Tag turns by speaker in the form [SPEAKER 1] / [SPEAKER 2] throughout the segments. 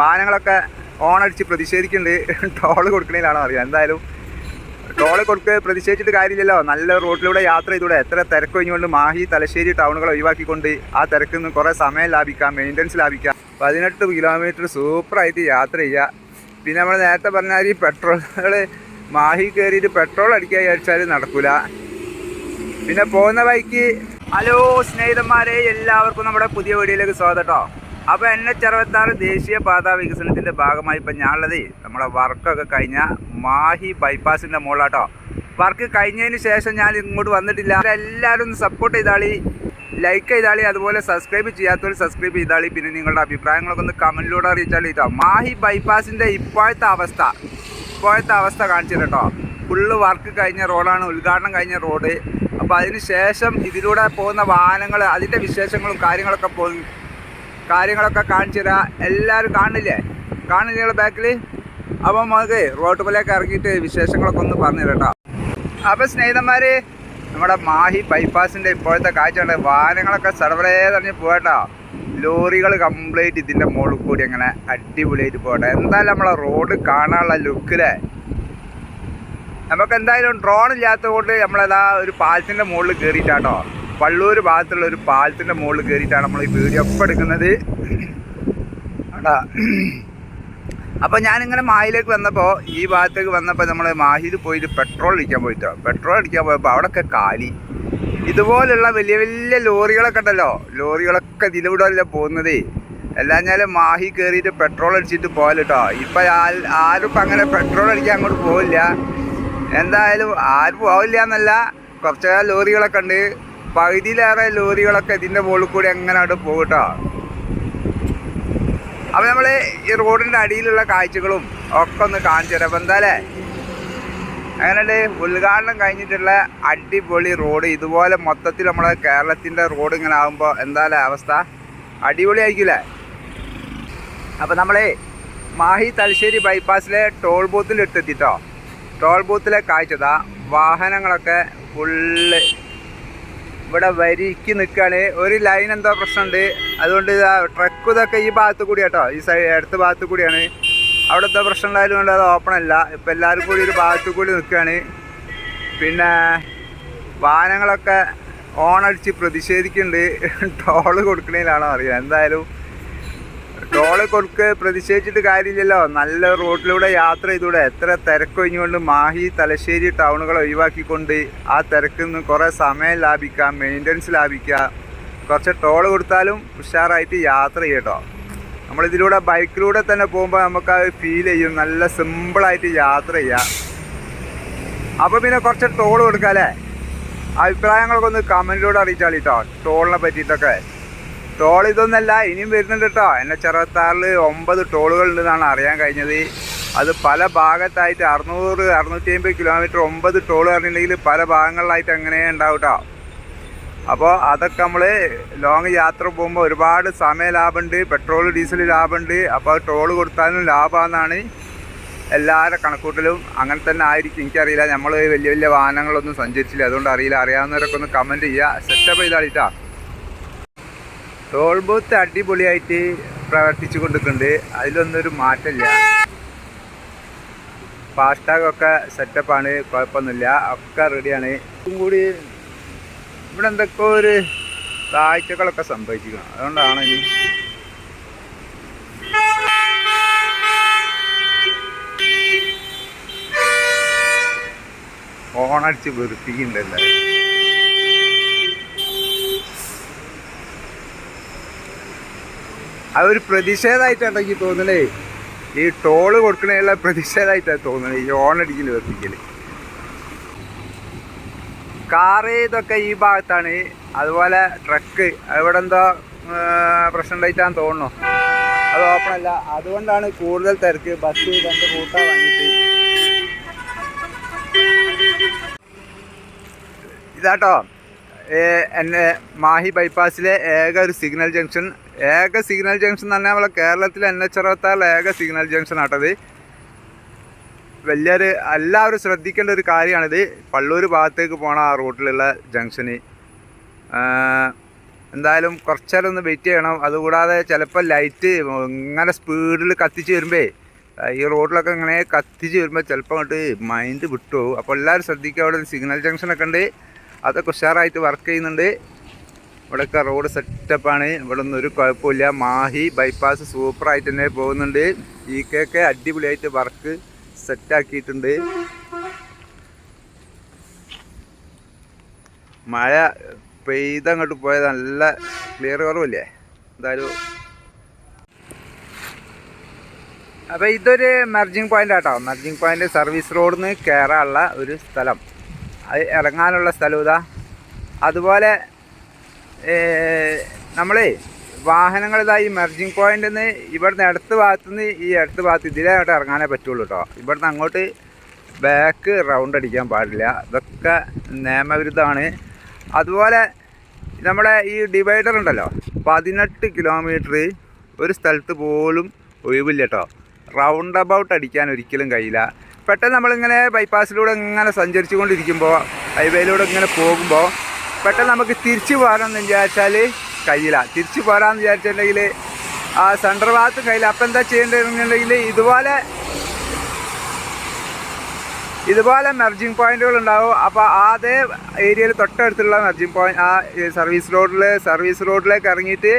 [SPEAKER 1] വാഹനങ്ങളൊക്കെ ഓണടിച്ച് പ്രതിഷേധിക്കുന്നുണ്ട്. ടോൾ കൊടുക്കണേലാണോ അറിയാം. എന്തായാലും ടോൾ കൊടുക്ക് പ്രതിഷേധിച്ചിട്ട് കാര്യമില്ലല്ലോ. നല്ല റോഡിലൂടെ യാത്ര ചെയ്തൂടെ. എത്ര തിരക്ക് കഴിഞ്ഞുകൊണ്ട് മാഹി തലശ്ശേരി ടൗണുകൾ ഒഴിവാക്കിക്കൊണ്ട് ആ തിരക്കിൽ നിന്ന് കുറേ സമയം ലാഭിക്കാം മെയിന്റനൻസ് ലാഭിക്കാം. പതിനെട്ട് കിലോമീറ്റർ സൂപ്പറായിട്ട് യാത്ര ചെയ്യുക. പിന്നെ നമ്മൾ നേരത്തെ പറഞ്ഞാൽ ഈ പെട്രോളുകൾ മാഹി കയറിയിട്ട് പെട്രോൾ അടിക്കാൻ വിചാരിച്ചാൽ നടക്കില്ല പിന്നെ പോകുന്ന ബൈക്ക് ഹലോ സ്നേഹിതന്മാരെ എല്ലാവർക്കും നമ്മുടെ പുതിയ വീഡിയോയിലേക്ക് സ്വാഗതം കേട്ടോ അപ്പോൾ എൻ എച്ച് അറുപത്താറ് ദേശീയ പാത വികസനത്തിന്റെ ഭാഗമായി ഇപ്പം ഞാനുള്ളത്. നമ്മളെ വർക്കൊക്കെ കഴിഞ്ഞ മാഹി ബൈപ്പാസിന്റെ മുകളിലാട്ടോ വർക്ക് കഴിഞ്ഞതിന് ശേഷം ഞാൻ ഇങ്ങോട്ട് വന്നിട്ടില്ല. എല്ലാവരും സപ്പോർട്ട് ചെയ്താളി ലൈക്ക് ചെയ്താളി അതുപോലെ സബ്സ്ക്രൈബ് ചെയ്യാത്തവർ സബ്സ്ക്രൈബ് ചെയ്താളി. പിന്നെ നിങ്ങളുടെ അഭിപ്രായങ്ങളൊക്കെ ഒന്ന് കമന്റിലൂടെ അറിയിച്ചാളി കേട്ടോ മാഹി ബൈപ്പാസിന്റെ ഇപ്പോഴത്തെ അവസ്ഥ ഇപ്പോഴത്തെ അവസ്ഥ കാണിച്ചത് കേട്ടോ ഫുള്ള് വർക്ക് കഴിഞ്ഞ റോഡാണ് ഉദ്ഘാടനം കഴിഞ്ഞ റോഡ്. അപ്പോൾ അതിന് ശേഷം ഇതിലൂടെ പോകുന്ന വാഹനങ്ങൾ അതിന്റെ വിശേഷങ്ങളും കാര്യങ്ങളൊക്കെ പോ കാര്യങ്ങളൊക്കെ കാണിച്ചു തരാം. എല്ലാവരും കാണില്ലേ? കാണില്ലേ ബാക്കിൽ അപ്പം നമുക്ക് റോഡ് പോലേക്ക് ഇറങ്ങിയിട്ട് വിശേഷങ്ങളൊക്കെ ഒന്ന് പറഞ്ഞു തരാം അപ്പോൾ സ്നേഹിതന്മാർ നമ്മുടെ മാഹി ബൈപ്പാസിന്റെ ഇപ്പോഴത്തെ കാഴ്ച ഉണ്ട് വാഹനങ്ങളൊക്കെ സർവേ തന്നെ പോകട്ടോ ലോറികൾ കംപ്ലീറ്റ് ഇതിന്റെ മുകളിൽ കൂടി അങ്ങനെ അടിപൊളിയായിട്ട് പോകട്ടെ എന്തായാലും നമ്മളെ റോഡ് കാണാനുള്ള ലുക്കിലെ നമുക്ക് എന്തായാലും ഡ്രോൺ ഇല്ലാത്തതുകൊണ്ട് നമ്മളെല്ലാം ഒരു പാലത്തിന്റെ മുകളിൽ കയറിയിട്ടാട്ടോ പള്ളൂർ ഭാഗത്തുള്ള ഒരു പാലത്തിന്റെ മുകളിൽ കയറിയിട്ടാണ് നമ്മൾ ഈ വീഡിയോ ഒപ്പം എടുക്കുന്നത്. ആടാ. അപ്പോൾ ഞാനിങ്ങനെ മാഹിയിലേക്ക് വന്നപ്പോൾ ഈ ഭാഗത്തേക്ക് വന്നപ്പോൾ നമ്മൾ മാഹിയിൽ പോയിട്ട് പെട്രോൾ അടിക്കാൻ പോയിട്ടോ. പെട്രോൾ അടിക്കാൻ പോയപ്പോൾ അവിടെയൊക്കെ കാലി. ഇതുപോലുള്ള വലിയ വലിയ ലോറികളൊക്കെ ഉണ്ടല്ലോ. ലോറികളൊക്കെ ഇതിലൂടെ പോകുന്നത്. എല്ലാഞ്ഞാലും മാഹി കയറിയിട്ട് പെട്രോൾ അടിച്ചിട്ട് പോകലട്ടോ. ഇപ്പം ആരും ഇപ്പം അങ്ങനെ പെട്രോൾ അടിക്കാൻ അങ്ങോട്ട് പോവില്ല. എന്തായാലും ആരും പോവില്ല എന്നല്ല. കുറച്ച് ലോറികളൊക്കെ ഉണ്ട്. പകുതിയിലേറെ ലോറികളൊക്കെ ഇതിന്റെ മുകളിൽ കൂടി എങ്ങനെ അവിടെ പോകട്ടോ കേട്ടോ അപ്പോൾ നമ്മൾ ഈ റോഡിന്റെ അടിയിലുള്ള കാഴ്ചകളും ഒക്കെ ഒന്ന് കാണിച്ചു തരാം. അപ്പം എന്തായാലേ? അങ്ങനെയുണ്ട് ഉദ്ഘാടനം കഴിഞ്ഞിട്ടുള്ള അടിപൊളി റോഡ്. ഇതുപോലെ മൊത്തത്തിൽ നമ്മളെ കേരളത്തിന്റെ റോഡ് ഇങ്ങനെ ആകുമ്പോൾ എന്തായാലും അവസ്ഥ? അടിപൊളിയായിരിക്കില്ലേ അപ്പോൾ നമ്മളേ മാഹി തലശ്ശേരി ബൈപ്പാസിലെ ടോൾ ബൂത്തിൽ എടുത്തെത്തിട്ടോ ടോൾ ബൂത്തിലെ കാഴ്ചതാ വാഹനങ്ങളൊക്കെ ഫുള്ള് ഇവിടെ വരിക്ക് നിൽക്കുകയാണ് ഒരു ലൈൻ എന്തോ പ്രശ്നമുണ്ട്. അതുകൊണ്ട് ഇതാ ട്രക്ക് ഇതൊക്കെ ഈ ഭാഗത്ത് കൂടി കേട്ടോ ഈ സൈഡ് അടുത്ത ഭാഗത്ത് കൂടിയാണ്. അവിടെ എന്തോ പ്രശ്നം ഉണ്ടായാലും കൊണ്ട് അത് ഓപ്പൺ അല്ല. ഇപ്പം എല്ലാവരും കൂടി ഒരു ഭാഗത്ത് കൂടി നിൽക്കുകയാണ് പിന്നെ വാഹനങ്ങളൊക്കെ ഓണടിച്ച് പ്രതിഷേധിക്കുന്നുണ്ട്. ടോൾ കൊടുക്കണേലാണോ അറിയാം. എന്തായാലും ടോൾ കൊടുക്ക് പ്രതിഷേധിച്ചിട്ട് കാര്യമില്ലല്ലോ. നല്ല റോഡിലൂടെ യാത്ര ചെയ്തൂടെ. എത്ര തിരക്ക് കഴിഞ്ഞുകൊണ്ട് മാഹി തലശ്ശേരി ടൗണുകൾ ഒഴിവാക്കിക്കൊണ്ട് ആ തിരക്കിൽ നിന്ന് കുറേ സമയം ലാഭിക്കാം മെയിന്റനൻസ് ലാഭിക്കാം കുറച്ച് ടോൾ കൊടുത്താലും ഉഷാറായിട്ട് യാത്ര ചെയ്യട്ടോ. നമ്മളിതിലൂടെ ബൈക്കിലൂടെ തന്നെ പോകുമ്പോൾ നമുക്ക് അത് ഫീൽ ചെയ്യും. നല്ല സിമ്പിളായിട്ട് യാത്ര ചെയ്യാം. അപ്പോൾ പിന്നെ കുറച്ച് ടോൾ കൊടുക്കാം അല്ലേ അഭിപ്രായങ്ങളൊക്കെ ഒന്ന് കമന്റിലൂടെ അറിയിച്ചാളിട്ടോ ടോളിനെ പറ്റിയിട്ടൊക്കെ. ടോൾ ഇതൊന്നല്ല ഇനിയും വരുന്നുണ്ട് കേട്ടോ എന്നെ ചെറുത്താറിൽ ഒമ്പത് ടോളുകൾ ഉണ്ടെന്നാണ് അറിയാൻ കഴിഞ്ഞത്. അത് പല ഭാഗത്തായിട്ട് അറുന്നൂറ് അറുന്നൂറ്റി അമ്പത് കിലോമീറ്റർ ഒമ്പത് ടോൾ പറഞ്ഞിട്ടുണ്ടെങ്കിൽ പല ഭാഗങ്ങളിലായിട്ട് അങ്ങനെ ഉണ്ടാവും കേട്ടോ അപ്പോൾ അതൊക്കെ നമ്മൾ ലോങ് യാത്ര പോകുമ്പോൾ ഒരുപാട് സമയ ലാഭമുണ്ട് പെട്രോൾ ഡീസൽ ലാഭമുണ്ട്. അപ്പോൾ ടോൾ കൊടുത്താലും ലാഭമാണെന്നാണ് എല്ലാവരുടെ കണക്കൂട്ടലും. അങ്ങനെ തന്നെ ആയിരിക്കും. എനിക്കറിയില്ല നമ്മൾ വലിയ വലിയ വാഹനങ്ങളൊന്നും സഞ്ചരിച്ചില്ല. അതുകൊണ്ട് അറിയില്ല. അറിയാവുന്നവരൊക്കെ ഒന്ന് കമന്റ് ചെയ്യുക. സെറ്റപ്പ് ചെയ്താളിട്ടാ ടോൾ ബൂത്ത് അടിപൊളിയായിട്ട് പ്രവർത്തിച്ചു കൊണ്ടിരിക്കുന്നുണ്ട്. അതിലൊന്നും ഒരു മാറ്റമില്ല ഫാസ്ടാഗൊക്കെ സെറ്റപ്പാണ് കുഴപ്പമൊന്നുമില്ല. ഒക്കെ റെഡിയാണ് ഇതും കൂടി ഇവിടെ എന്തൊക്കെ ഒരു കാഴ്ചകളൊക്കെ സംഭവിച്ചിരിക്കണം അതുകൊണ്ടാണ് ഇനി ഓണടിച്ച് വെറുപ്പിക്കുന്നുണ്ടല്ലേ അതൊരു പ്രതിഷേധമായിട്ടാണ് എനിക്ക് തോന്നണേ ഈ ടോൾ കൊടുക്കണേയുള്ള പ്രതിഷേധമായിട്ടാണ് തോന്നണേ ഈ ഓണടിക്കൽ വെപ്പിക്കൽ കാറ് ഇതൊക്കെ ഈ ഭാഗത്താണ്. അതുപോലെ ട്രക്ക് അവിടെ എന്തോ പ്രശ്നം ഉണ്ടായിട്ടാന്ന് തോന്നുന്നു. അത് ഓപ്പണല്ല അതുകൊണ്ടാണ് കൂടുതൽ തിരക്ക്. ബസ് രണ്ട് റൂട്ടാ വാങ്ങിയിട്ട് ഇതാട്ടോ. എന്നെ മാഹി ബൈപ്പാസിലെ ഏക ഒരു സിഗ്നൽ ജംഗ്ഷൻ. ഏക സിഗ്നൽ ജംഗ്ഷൻ എന്ന് പറഞ്ഞാൽ നമ്മളെ കേരളത്തിലെ എൻ എച്ച് അറുപത്താറിലെ ഏക സിഗ്നൽ ജംഗ്ഷൻ ആട്ടത് വലിയൊരു എല്ലാവരും ശ്രദ്ധിക്കേണ്ട ഒരു കാര്യമാണിത് പള്ളൂർ ഭാഗത്തേക്ക് പോണ ആ റൂട്ടിലുള്ള ജംഗ്ഷന്. എന്തായാലും കുറച്ചേരം ഒന്ന് വെയിറ്റ് ചെയ്യണം. അതുകൂടാതെ ചിലപ്പോൾ ലൈറ്റ് ഇങ്ങനെ സ്പീഡിൽ കത്തിച്ച് വരുമ്പേ ഈ റോഡിലൊക്കെ ഇങ്ങനെ കത്തിച്ച് വരുമ്പോൾ ചിലപ്പോൾ അങ്ങോട്ട് മൈൻഡ് വിട്ടു അപ്പോൾ എല്ലാവരും ശ്രദ്ധിക്കുക. അവിടെ ഒരു സിഗ്നൽ ജംഗ്ഷനൊക്കെ ഉണ്ട്. അതൊക്കെ ഉഷാറായിട്ട് വർക്ക് ചെയ്യുന്നുണ്ട്. ഇവിടെയൊക്കെ റോഡ് സെറ്റപ്പാണ് ഇവിടെ ഒന്നും ഒരു കുഴപ്പമില്ല. മാഹി ബൈപ്പാസ് സൂപ്പറായിട്ട് തന്നെ പോകുന്നുണ്ട്. ഈ കേക്ക് അടിപൊളിയായിട്ട് വർക്ക് സെറ്റാക്കിയിട്ടുണ്ട് മഴ പെയ്തങ്ങോട്ട് പോയത്. നല്ല ക്ലിയർ കുറവില്ലേ? എന്തായാലും. അപ്പോൾ ഇതൊരു മെർജിങ് പോയിന്റ് ആട്ടോ. മെർജിങ് പോയിന്റ് സർവീസ് റോഡിൽ നിന്ന് കയറാനുള്ള ഒരു സ്ഥലം. ഇറങ്ങാനുള്ള സ്ഥലം ഇതാ. അതുപോലെ നമ്മളേ വാഹനങ്ങൾ ഇതാ ഈ മെർജിങ് പോയിന്റിൽ നിന്ന് ഇവിടുന്ന് ഇടത്ത് ഭാഗത്തു നിന്ന് ഈ ഇടത്ത് ഭാഗത്ത് അങ്ങോട്ട് ഇറങ്ങാനേ പറ്റുള്ളൂ കേട്ടോ ഇവിടുന്ന് അങ്ങോട്ട് ബാക്ക് റൗണ്ട് അടിക്കാൻ പാടില്ല. ഇതൊക്കെ നിയമവിരുദ്ധമാണ്. അതുപോലെ നമ്മുടെ ഈ ഡിവൈഡർ ഉണ്ടല്ലോ പതിനെട്ട് കിലോമീറ്റർ ഒരു സ്ഥലത്ത് പോലും ഒഴിവില്ല കേട്ടോ റൗണ്ട് അബൌട്ട് അടിക്കാൻ ഒരിക്കലും കഴിയില്ല. പെട്ടെന്ന് നമ്മളിങ്ങനെ ബൈപ്പാസിലൂടെ ഇങ്ങനെ സഞ്ചരിച്ചു കൊണ്ടിരിക്കുമ്പോൾ ഹൈവേയിലൂടെ ഇങ്ങനെ പോകുമ്പോൾ പെട്ടെന്ന് നമുക്ക് തിരിച്ചു പോകാനെന്ന് വിചാരിച്ചാൽ കഴിയില്ല. തിരിച്ചു പോരാന്ന് വിചാരിച്ചിട്ടുണ്ടെങ്കിൽ ആ സെൻട്രൽ ഭാഗത്ത് കഴിയില്ല. അപ്പം എന്താ ചെയ്യേണ്ടതെന്നുണ്ടെങ്കിൽ ഇതുപോലെ ഇതുപോലെ മെർജിങ് പോയിന്റുകൾ ഉണ്ടാവും. അപ്പോൾ അതേ ഏരിയയിൽ തൊട്ടടുത്തുള്ള മെർജിങ് പോയിന്റ് ആ സർവീസ് റോഡിൽ സർവീസ് റോഡിലേക്ക് ഇറങ്ങിയിട്ട്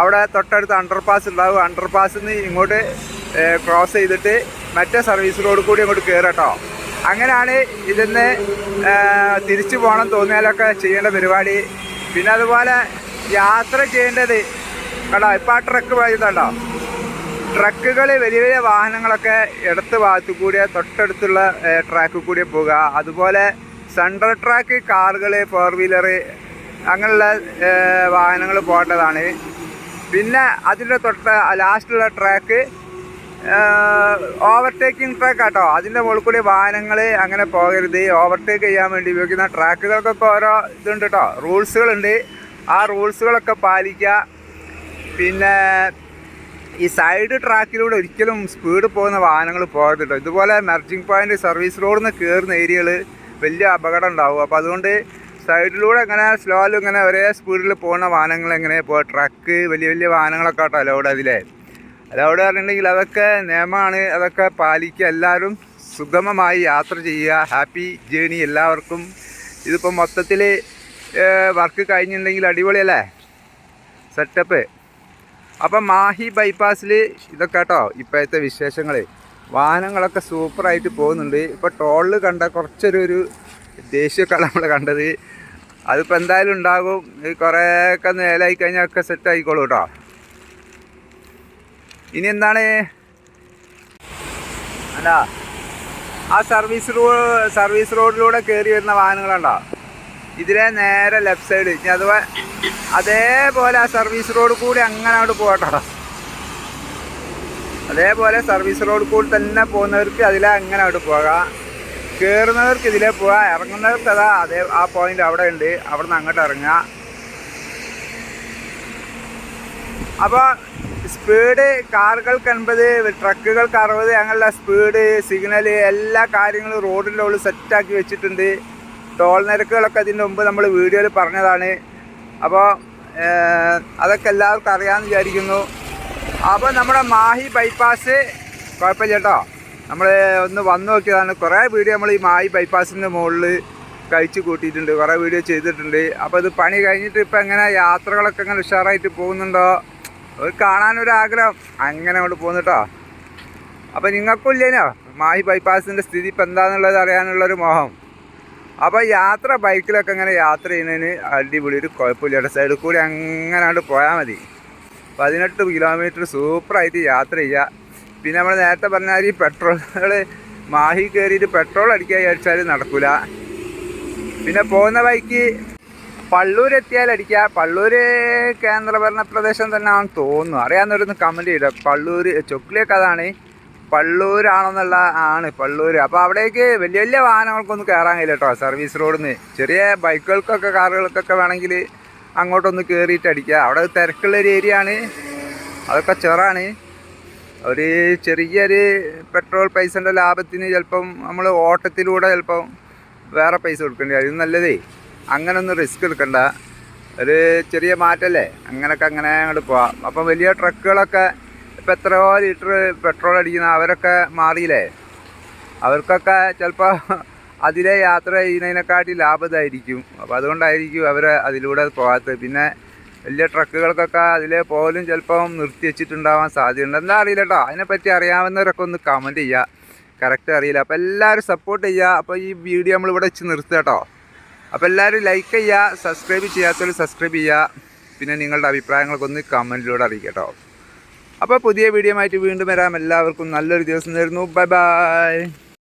[SPEAKER 1] അവിടെ തൊട്ടടുത്ത് അണ്ടർപാസ് ഉണ്ടാവും. അണ്ടർപാസിൽ നിന്ന് ഇങ്ങോട്ട് ക്രോസ് ചെയ്തിട്ട് മറ്റേ സർവീസ് റോഡ് കൂടി അങ്ങോട്ട് കയറട്ടോ അങ്ങനെയാണ് ഇതിന്ന് തിരിച്ചു പോകണം തോന്നിയാലൊക്കെ ചെയ്യേണ്ട പരിപാടി. പിന്നെ അതുപോലെ യാത്ര ചെയ്യേണ്ടത് കേട്ടോ ഇപ്പം ആ ട്രക്ക് പോയതുണ്ടോ? ട്രക്കുകൾ വലിയ വലിയ വാഹനങ്ങളൊക്കെ ഇടത്ത് ഭാഗത്തു കൂടിയ തൊട്ടടുത്തുള്ള ട്രാക്കിൽ കൂടി പോകുക അതുപോലെ സെൻട്രൽ ട്രാക്ക് കാറുകൾ ഫോർ വീലർ അങ്ങനെയുള്ള വാഹനങ്ങൾ പോകേണ്ടതാണ്. പിന്നെ അതിന്റെ തൊട്ട ലാസ്റ്റുള്ള ട്രാക്ക് ഓവർടേക്കിംഗ് ട്രാക്ക് ആട്ടോ. അതിന്റെ മുകളിൽ കൂടി വാഹനങ്ങൾ അങ്ങനെ പോകരുത്. ഓവർടേക്ക് ചെയ്യാൻ വേണ്ടി ഉപയോഗിക്കുന്ന ട്രാക്കുകൾക്കൊക്കെ ഓരോ ഇതുണ്ട് കേട്ടോ റൂൾസുകളുണ്ട് ആ റൂൾസുകളൊക്കെ പാലിക്കുക. പിന്നെ ഈ സൈഡ് ട്രാക്കിലൂടെ ഒരിക്കലും സ്പീഡ് പോകുന്ന വാഹനങ്ങൾ പോകരുത് കേട്ടോ ഇതുപോലെ മെർജിങ് പോയിന്റ് സർവീസ് റോഡിൽ നിന്ന് കയറുന്ന ഏരിയകൾ വലിയ അപകടം ഉണ്ടാവും. അപ്പോൾ അതുകൊണ്ട് സൈഡിലൂടെ ഇങ്ങനെ സ്ലോയിൽ ഇങ്ങനെ ഒരേ സ്പീഡിൽ പോകുന്ന വാഹനങ്ങൾ എങ്ങനെ പോകുക ട്രക്ക് വലിയ വലിയ വാഹനങ്ങളൊക്കെ കേട്ടോ അലോഡ് അതിലെ. അലോഡ് പറഞ്ഞിട്ടുണ്ടെങ്കിൽ അതൊക്കെ നിയമമാണ്. അതൊക്കെ പാലിക്കുക. എല്ലാവരും സുഗമമായി യാത്ര ചെയ്യുക. ഹാപ്പി ജേണി എല്ലാവർക്കും. ഇതിപ്പോൾ മൊത്തത്തിൽ വർക്ക് കഴിഞ്ഞിട്ടുണ്ടെങ്കിൽ അടിപൊളിയല്ലേ സെറ്റപ്പ്. അപ്പം മാഹി ബൈപ്പാസിൽ ഇതൊക്കെ കേട്ടോ ഇപ്പോഴത്തെ വിശേഷങ്ങൾ വാഹനങ്ങളൊക്കെ സൂപ്പറായിട്ട് പോകുന്നുണ്ട്. ഇപ്പോൾ ടോളിൽ കണ്ട കുറച്ചൊരു ഒരു ദേഷ്യമൊക്കെ നമ്മൾ കണ്ടത്. അതിപ്പോൾ എന്തായാലും ഉണ്ടാകും. കുറേയൊക്കെ നേലായി കഴിഞ്ഞാൽ ഒക്കെ സെറ്റ് ആയിക്കോളൂ കേട്ടോ. ഇനി എന്താണ്? അല്ല ആ സർവീസ് റോഡ് സർവീസ് റോഡിലൂടെ കയറി വരുന്ന വാഹനങ്ങളുണ്ടോ? ഇതിലെ നേരെ ലെഫ്റ്റ് സൈഡ് ഇനി അഥവാ അതേപോലെ ആ സർവീസ് റോഡ് കൂടി അങ്ങനെ അങ്ങോട്ട് പോകട്ടോ. അതേപോലെ സർവീസ് റോഡ് കൂടി തന്നെ പോകുന്നവർക്ക് അതിലെ അങ്ങനെ അങ്ങോട്ട് പോകാം. കയറുന്നവർക്ക് ഇതിലെ പോകാം. ഇറങ്ങുന്നവർക്ക് അതാ അതേ ആ പോയിന്റ് അവിടെ ഉണ്ട്. അവിടെ നിന്ന് അങ്ങോട്ട് ഇറങ്ങുക അപ്പോൾ സ്പീഡ് കാറുകൾക്ക് എൺപത് ട്രക്കുകൾക്ക് അറുപത് അങ്ങനെയുള്ള സ്പീഡ് സിഗ്നൽ എല്ലാ കാര്യങ്ങളും റോഡിന്റെ ഉള്ളിൽ സെറ്റാക്കി വെച്ചിട്ടുണ്ട്. ടോൾ നിരക്കുകളൊക്കെ അതിന്റെ മുമ്പ് നമ്മൾ വീഡിയോയിൽ പറഞ്ഞതാണ്. അപ്പോൾ അതൊക്കെ എല്ലാവർക്കും അറിയാമെന്ന് വിചാരിക്കുന്നു. അപ്പോൾ നമ്മുടെ മാഹി ബൈപ്പാസ് കുഴപ്പമില്ല കേട്ടോ. നമ്മൾ ഒന്ന് വന്നു നോക്കിയതാണ്. കുറേ വീഡിയോ നമ്മൾ ഈ മാഹി ബൈപ്പാസിന്റെ മുകളിൽ കഴിച്ച് കൂട്ടിയിട്ടുണ്ട്. കുറേ വീഡിയോ ചെയ്തിട്ടുണ്ട്. അപ്പോൾ ഇത് പണി കഴിഞ്ഞിട്ട് ഇപ്പോൾ എങ്ങനെ യാത്രകളൊക്കെ എങ്ങനെ ഉഷാറായിട്ട് പോകുന്നുണ്ടോ? ഒരു കാണാനൊരാഗ്രഹം. അങ്ങനെ അങ്ങോട്ട് പോകുന്നു കേട്ടോ അപ്പോൾ നിങ്ങൾക്കും ഇല്ലേനോ മാഹി ബൈപ്പാസിന്റെ സ്ഥിതി ഇപ്പം എന്താണെന്നുള്ളത് അറിയാനുള്ളൊരു മോഹം. അപ്പോൾ യാത്ര ബൈക്കിലൊക്കെ ഇങ്ങനെ യാത്ര ചെയ്യുന്നതിന് അടിപൊളി ഒരു കുഴപ്പമില്ല സൈഡിൽ കൂടി അങ്ങനെ അങ്ങോട്ട് പോയാൽ മതി. പതിനെട്ട് കിലോമീറ്റർ സൂപ്പറായിട്ട് യാത്ര ചെയ്യുക പിന്നെ നമ്മൾ നേരത്തെ പറഞ്ഞാൽ ഈ പെട്രോൾ മാഹി കയറിയിട്ട് പെട്രോൾ അടിക്കാൻ വിചാരിച്ചാൽ നടക്കില്ല പിന്നെ പോകുന്ന ബൈക്ക് പള്ളൂർ എത്തിയാൽ അടിക്കുക പള്ളൂർ കേന്ദ്രഭരണ പ്രദേശം തന്നെ ആണെന്ന് തോന്നുന്നു. അറിയാവുന്നവരൊന്ന് കമന്റ് ചെയ്ത പള്ളൂർ ചൊക്കിലേക്ക് അതാണ്. പള്ളൂരാണെന്നുള്ള ആണ് പള്ളൂർ അപ്പോൾ അവിടേക്ക് വലിയ വലിയ വാഹനങ്ങൾക്കൊന്നും കയറാൻ കഴിയില്ല കേട്ടോ സർവീസ് റോഡിൽ നിന്ന് ചെറിയ ബൈക്കുകൾക്കൊക്കെ കാറുകൾക്കൊക്കെ വേണമെങ്കിൽ അങ്ങോട്ടൊന്ന് കയറിയിട്ട് അടിക്കുക. അവിടെ തിരക്കുള്ള ഒരു ഏരിയ ആണ്. അതൊക്കെ ചെറാണ്. ഒരു ചെറിയൊരു പെട്രോൾ പൈസന്റെ ലാഭത്തിന് ചിലപ്പം നമ്മൾ ഓട്ടത്തിലൂടെ ചിലപ്പം വേറെ പൈസ കൊടുക്കേണ്ടി വരും. നല്ലതേ. അങ്ങനൊന്നും റിസ്ക് എടുക്കണ്ട. ഒരു ചെറിയ മാറ്റല്ലേ? അങ്ങനൊക്കെ അങ്ങനെ അങ്ങോട്ട് പോവാം. അപ്പം വലിയ ട്രക്കുകളൊക്കെ ഇപ്പം എത്രയോ ലിറ്റർ പെട്രോൾ അടിക്കുന്ന അവരൊക്കെ മാറിയില്ലേ? അവർക്കൊക്കെ ചിലപ്പോൾ അതിലെ യാത്ര ചെയ്യുന്നതിനെക്കാട്ടി ലാഭതായിരിക്കും അപ്പോൾ അതുകൊണ്ടായിരിക്കും അവർ അതിലൂടെ പോകാത്തത്. പിന്നെ വലിയ ട്രക്കുകൾക്കൊക്കെ അതിലെ പോലും ചിലപ്പം നിർത്തി വെച്ചിട്ടുണ്ടാവാൻ സാധ്യതയുണ്ട്. എന്താ അറിയില്ല കേട്ടോ അതിനെപ്പറ്റി അറിയാവുന്നവരൊക്കെ ഒന്ന് കമന്റ് ചെയ്യുക കറക്റ്റ് അറിയില്ല. അപ്പോൾ എല്ലാവരും സപ്പോർട്ട് ചെയ്യുക അപ്പോൾ ഈ വീഡിയോ നമ്മളിവിടെ വെച്ച് നിർത്തുക കേട്ടോ അപ്പോൾ എല്ലാവരും ലൈക്ക് ചെയ്യുക സബ്സ്ക്രൈബ് ചെയ്യാത്തവർ സബ്സ്ക്രൈബ് ചെയ്യുക. പിന്നെ നിങ്ങളുടെ അഭിപ്രായങ്ങളൊക്കെ ഒന്ന് കമന്റിലൂടെ അറിയിക്കട്ടോ. കേട്ടോ അപ്പോൾ പുതിയ വീഡിയോ ആയിട്ട് വീണ്ടും വരാം. എല്ലാവർക്കും നല്ലൊരു ദിവസം തരുന്നു. Bye bye